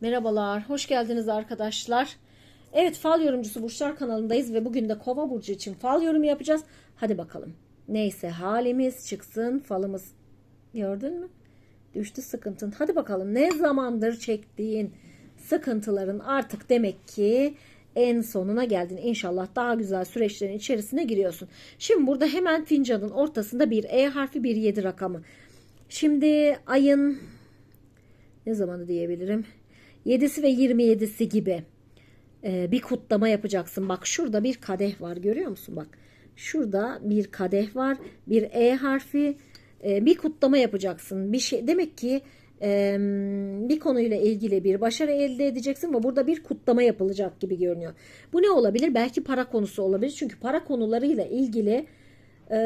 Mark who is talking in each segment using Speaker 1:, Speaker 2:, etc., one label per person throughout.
Speaker 1: Merhabalar, hoş geldiniz arkadaşlar. Evet, fal yorumcusu Burçlar kanalındayız ve bugün de Kova burcu için fal yorumu yapacağız. Hadi bakalım. Neyse halimiz çıksın, falımız. Gördün mü? Düştü sıkıntın. Hadi bakalım ne zamandır çektiğin sıkıntıların artık demek ki en sonuna geldin. İnşallah daha güzel süreçlerin içerisine giriyorsun. Şimdi burada hemen fincanın ortasında bir E harfi bir 7 rakamı. Şimdi ayın ne zamanı diyebilirim? 7'si ve 27'si gibi e, bir kutlama yapacaksın. Bak şurada bir kadeh var görüyor musun? Bak şurada bir kadeh var. Bir E harfi e, bir kutlama yapacaksın. Bir şey demek ki e, bir konuyla ilgili bir başarı elde edeceksin ve burada bir kutlama yapılacak gibi görünüyor. Bu ne olabilir? Belki para konusu olabilir. Çünkü para konularıyla ilgili e,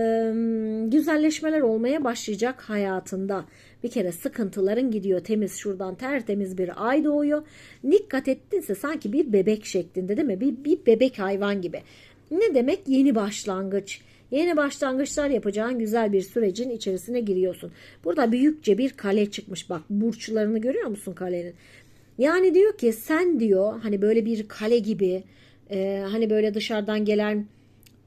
Speaker 1: güzelleşmeler olmaya başlayacak hayatında. Bir kere sıkıntıların gidiyor temiz şuradan tertemiz bir ay doğuyor. Dikkat ettinse sanki bir bebek şeklinde değil mi? Bir, bir bebek hayvan gibi. Ne demek? Yeni başlangıç. Yeni başlangıçlar yapacağın güzel bir sürecin içerisine giriyorsun. Burada büyükçe bir kale çıkmış. Bak burçlarını görüyor musun kalenin? Yani diyor ki sen diyor hani böyle bir kale gibi e, hani böyle dışarıdan gelen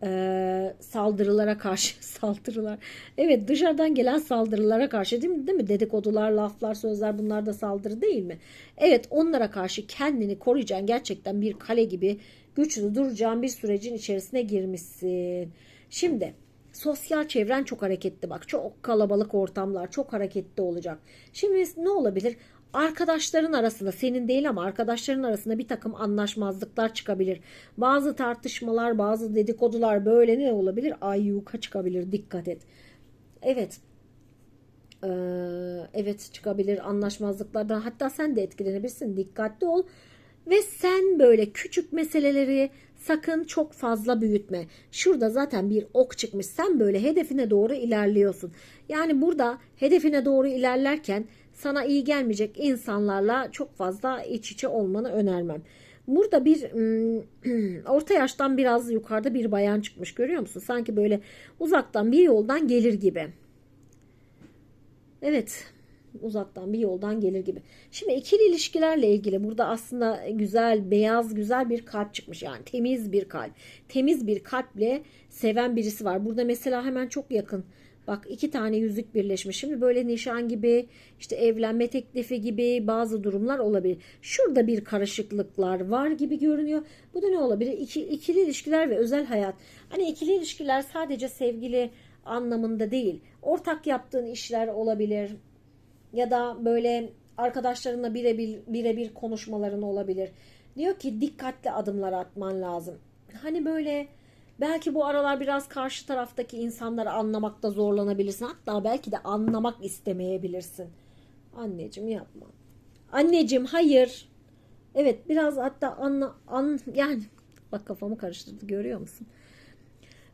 Speaker 1: e, saldırılara karşı saldırılar. Evet dışarıdan gelen saldırılara karşı değil mi? Değil mi? Dedikodular, laflar, sözler bunlar da saldırı değil mi? Evet onlara karşı kendini koruyacağın gerçekten bir kale gibi güçlü duracağın bir sürecin içerisine girmişsin. Şimdi sosyal çevren çok hareketli bak. Çok kalabalık ortamlar, çok hareketli olacak. Şimdi ne olabilir? Arkadaşların arasında senin değil ama arkadaşların arasında bir takım anlaşmazlıklar çıkabilir. Bazı tartışmalar, bazı dedikodular böyle ne olabilir? Ayyuka çıkabilir. Dikkat et. Evet. Ee, evet çıkabilir anlaşmazlıklardan. Hatta sen de etkilenebilirsin. Dikkatli ol. Ve sen böyle küçük meseleleri sakın çok fazla büyütme. Şurada zaten bir ok çıkmış. Sen böyle hedefine doğru ilerliyorsun. Yani burada hedefine doğru ilerlerken sana iyi gelmeyecek insanlarla çok fazla iç içe olmanı önermem. Burada bir orta yaştan biraz yukarıda bir bayan çıkmış görüyor musun? Sanki böyle uzaktan bir yoldan gelir gibi. Evet uzaktan bir yoldan gelir gibi. Şimdi ikili ilişkilerle ilgili burada aslında güzel, beyaz, güzel bir kalp çıkmış. Yani temiz bir kalp. Temiz bir kalple seven birisi var. Burada mesela hemen çok yakın. Bak iki tane yüzük birleşmiş. Şimdi böyle nişan gibi işte evlenme teklifi gibi bazı durumlar olabilir. Şurada bir karışıklıklar var gibi görünüyor. Bu da ne olabilir? İki, ikili ilişkiler ve özel hayat. Hani ikili ilişkiler sadece sevgili anlamında değil. Ortak yaptığın işler olabilir ya da böyle arkadaşlarınla birebir birebir konuşmaların olabilir. Diyor ki dikkatli adımlar atman lazım. Hani böyle belki bu aralar biraz karşı taraftaki insanları anlamakta zorlanabilirsin. Hatta belki de anlamak istemeyebilirsin. Anneciğim yapma. Anneciğim hayır. Evet biraz hatta anla an yani bak kafamı karıştırdı görüyor musun?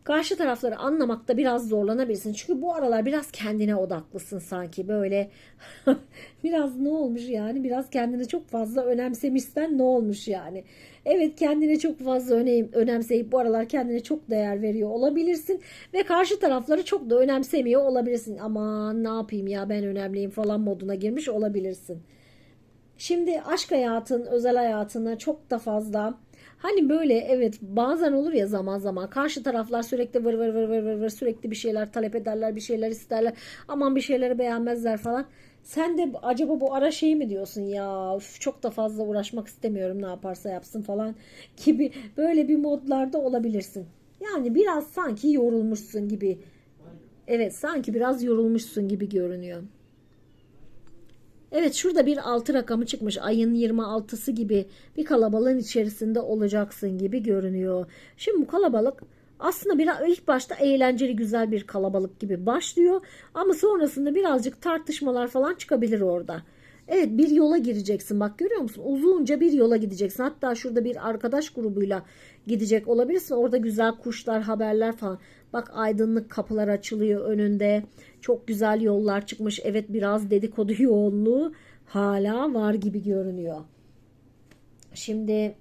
Speaker 1: karşı tarafları anlamakta biraz zorlanabilirsin. Çünkü bu aralar biraz kendine odaklısın sanki böyle biraz ne olmuş yani biraz kendini çok fazla önemsemişsen ne olmuş yani. Evet kendine çok fazla önem, önemseyip bu aralar kendine çok değer veriyor olabilirsin ve karşı tarafları çok da önemsemiyor olabilirsin. Aman ne yapayım ya ben önemliyim falan moduna girmiş olabilirsin. Şimdi aşk hayatın, özel hayatına çok da fazla Hani böyle evet bazen olur ya zaman zaman karşı taraflar sürekli vır vır vır vır vır, vır sürekli bir şeyler talep ederler bir şeyler isterler aman bir şeyleri beğenmezler falan. Sen de acaba bu ara şey mi diyorsun ya üf, çok da fazla uğraşmak istemiyorum ne yaparsa yapsın falan gibi böyle bir modlarda olabilirsin. Yani biraz sanki yorulmuşsun gibi. Evet sanki biraz yorulmuşsun gibi görünüyor. Evet şurada bir altı rakamı çıkmış. Ayın 26'sı gibi bir kalabalığın içerisinde olacaksın gibi görünüyor. Şimdi bu kalabalık aslında bir ilk başta eğlenceli güzel bir kalabalık gibi başlıyor ama sonrasında birazcık tartışmalar falan çıkabilir orada. Evet bir yola gireceksin bak görüyor musun? Uzunca bir yola gideceksin. Hatta şurada bir arkadaş grubuyla gidecek olabilirsin. Orada güzel kuşlar, haberler falan. Bak aydınlık kapılar açılıyor önünde. Çok güzel yollar çıkmış. Evet biraz dedikodu yoğunluğu hala var gibi görünüyor. Şimdi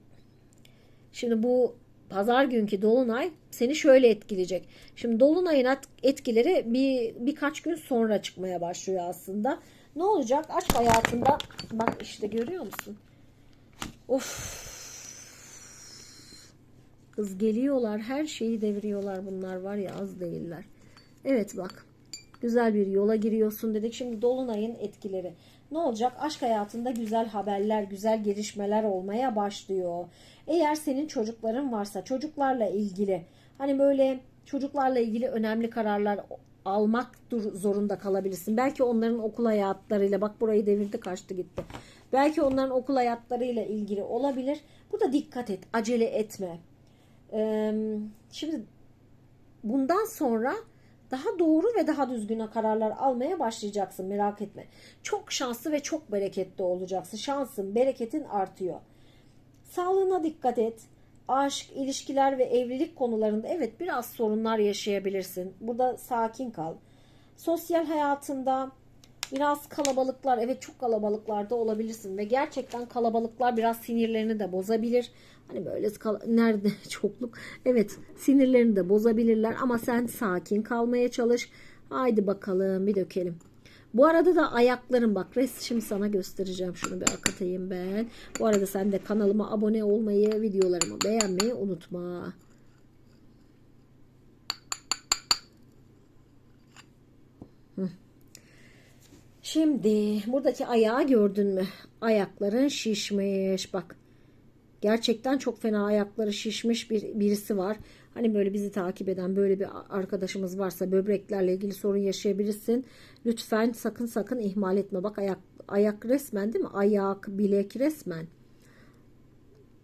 Speaker 1: şimdi bu pazar günkü dolunay seni şöyle etkileyecek. Şimdi dolunayın etkileri bir birkaç gün sonra çıkmaya başlıyor aslında. Ne olacak? Aşk hayatında bak işte görüyor musun? Of. Kız geliyorlar. Her şeyi deviriyorlar bunlar var ya az değiller. Evet bak. Güzel bir yola giriyorsun dedik. Şimdi Dolunay'ın etkileri. Ne olacak? Aşk hayatında güzel haberler, güzel gelişmeler olmaya başlıyor. Eğer senin çocukların varsa çocuklarla ilgili hani böyle çocuklarla ilgili önemli kararlar almak zorunda kalabilirsin. Belki onların okul hayatlarıyla bak burayı devirdi kaçtı gitti. Belki onların okul hayatlarıyla ilgili olabilir. Burada dikkat et, acele etme. Ee, şimdi bundan sonra daha doğru ve daha düzgün kararlar almaya başlayacaksın merak etme. Çok şanslı ve çok bereketli olacaksın. Şansın, bereketin artıyor. Sağlığına dikkat et. Aşk, ilişkiler ve evlilik konularında evet biraz sorunlar yaşayabilirsin. Burada sakin kal. Sosyal hayatında biraz kalabalıklar, evet çok kalabalıklarda olabilirsin ve gerçekten kalabalıklar biraz sinirlerini de bozabilir. Hani böyle nerede çokluk? Evet, sinirlerini de bozabilirler ama sen sakin kalmaya çalış. Haydi bakalım bir dökelim. Bu arada da ayaklarım bak res şimdi sana göstereceğim şunu bir akıtayım ben. Bu arada sen de kanalıma abone olmayı, videolarımı beğenmeyi unutma. Hı. Şimdi buradaki ayağı gördün mü? Ayakların şişmiş bak. Gerçekten çok fena ayakları şişmiş bir birisi var. Hani böyle bizi takip eden böyle bir arkadaşımız varsa böbreklerle ilgili sorun yaşayabilirsin. Lütfen sakın sakın ihmal etme. Bak ayak ayak resmen değil mi? Ayak, bilek resmen.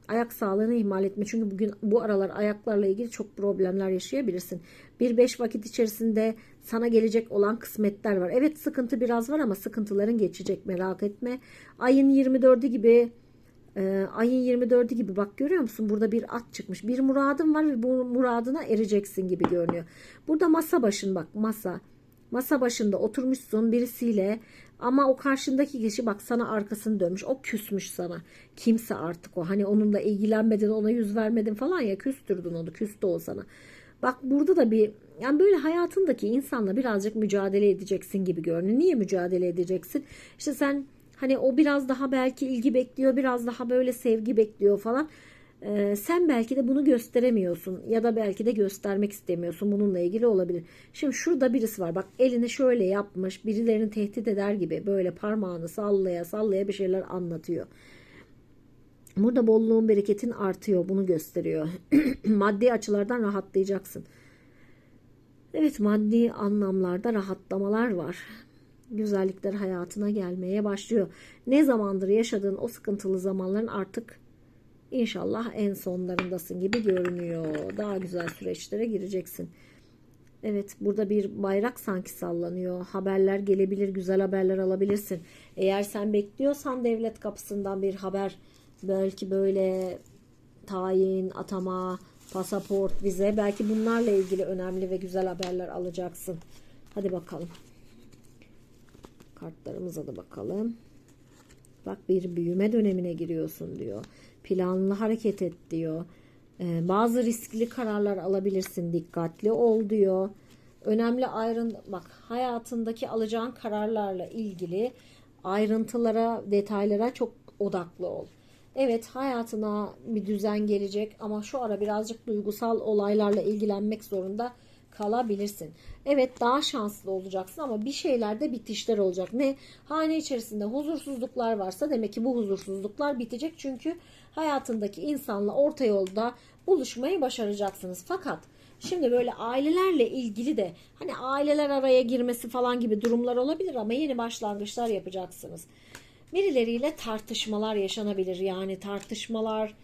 Speaker 1: Ayak sağlığını ihmal etme. Çünkü bugün bu aralar ayaklarla ilgili çok problemler yaşayabilirsin. Bir beş vakit içerisinde sana gelecek olan kısmetler var. Evet sıkıntı biraz var ama sıkıntıların geçecek merak etme. Ayın 24'ü gibi ee, ayın 24'ü gibi bak görüyor musun? Burada bir at çıkmış. Bir muradın var ve bu muradına ereceksin gibi görünüyor. Burada masa başın bak masa. Masa başında oturmuşsun birisiyle ama o karşındaki kişi bak sana arkasını dönmüş. O küsmüş sana. Kimse artık o. Hani onunla ilgilenmedin, ona yüz vermedin falan ya küstürdün onu. Küstü o sana. Bak burada da bir yani böyle hayatındaki insanla birazcık mücadele edeceksin gibi görünüyor. Niye mücadele edeceksin? İşte sen Hani o biraz daha belki ilgi bekliyor, biraz daha böyle sevgi bekliyor falan. Ee, sen belki de bunu gösteremiyorsun ya da belki de göstermek istemiyorsun. Bununla ilgili olabilir. Şimdi şurada birisi var. Bak elini şöyle yapmış. Birilerini tehdit eder gibi böyle parmağını sallaya sallaya bir şeyler anlatıyor. Burada bolluğun bereketin artıyor. Bunu gösteriyor. maddi açılardan rahatlayacaksın. Evet maddi anlamlarda rahatlamalar var güzellikler hayatına gelmeye başlıyor. Ne zamandır yaşadığın o sıkıntılı zamanların artık inşallah en sonlarındasın gibi görünüyor. Daha güzel süreçlere gireceksin. Evet burada bir bayrak sanki sallanıyor. Haberler gelebilir, güzel haberler alabilirsin. Eğer sen bekliyorsan devlet kapısından bir haber belki böyle tayin, atama, pasaport, vize belki bunlarla ilgili önemli ve güzel haberler alacaksın. Hadi bakalım. Kartlarımıza da bakalım. Bak bir büyüme dönemine giriyorsun diyor. Planlı hareket et diyor. Ee, bazı riskli kararlar alabilirsin. Dikkatli ol diyor. Önemli ayrıntı bak hayatındaki alacağın kararlarla ilgili ayrıntılara, detaylara çok odaklı ol. Evet hayatına bir düzen gelecek ama şu ara birazcık duygusal olaylarla ilgilenmek zorunda kalabilirsin. Evet daha şanslı olacaksın ama bir şeylerde bitişler olacak. Ne? Hane içerisinde huzursuzluklar varsa demek ki bu huzursuzluklar bitecek. Çünkü hayatındaki insanla orta yolda buluşmayı başaracaksınız. Fakat Şimdi böyle ailelerle ilgili de hani aileler araya girmesi falan gibi durumlar olabilir ama yeni başlangıçlar yapacaksınız. Birileriyle tartışmalar yaşanabilir. Yani tartışmalar,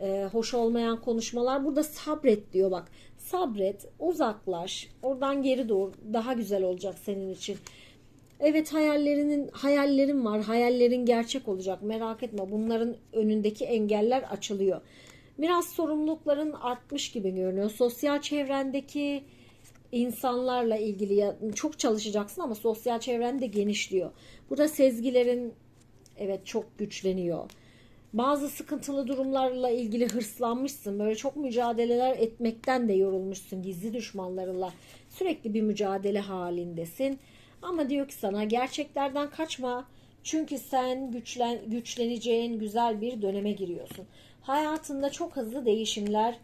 Speaker 1: e, hoş olmayan konuşmalar. Burada sabret diyor bak sabret, uzaklaş, oradan geri dur. Daha güzel olacak senin için. Evet hayallerinin hayallerin var. Hayallerin gerçek olacak. Merak etme. Bunların önündeki engeller açılıyor. Biraz sorumlulukların artmış gibi görünüyor. Sosyal çevrendeki insanlarla ilgili çok çalışacaksın ama sosyal çevren de genişliyor. Burada sezgilerin evet çok güçleniyor bazı sıkıntılı durumlarla ilgili hırslanmışsın. Böyle çok mücadeleler etmekten de yorulmuşsun gizli düşmanlarla. Sürekli bir mücadele halindesin. Ama diyor ki sana gerçeklerden kaçma. Çünkü sen güçlen, güçleneceğin güzel bir döneme giriyorsun. Hayatında çok hızlı değişimler,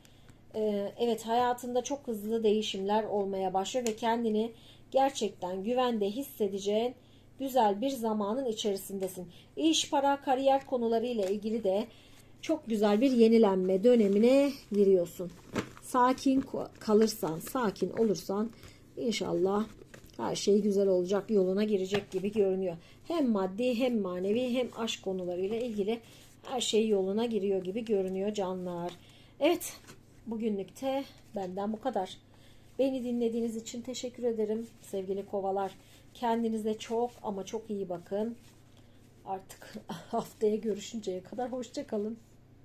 Speaker 1: e, evet hayatında çok hızlı değişimler olmaya başlıyor ve kendini gerçekten güvende hissedeceğin güzel bir zamanın içerisindesin. İş, para, kariyer konularıyla ilgili de çok güzel bir yenilenme dönemine giriyorsun. Sakin kalırsan, sakin olursan inşallah her şey güzel olacak, yoluna girecek gibi görünüyor. Hem maddi hem manevi hem aşk konularıyla ilgili her şey yoluna giriyor gibi görünüyor canlar. Evet, bugünlükte benden bu kadar. Beni dinlediğiniz için teşekkür ederim sevgili kovalar. Kendinize çok ama çok iyi bakın. Artık haftaya görüşünceye kadar hoşça kalın.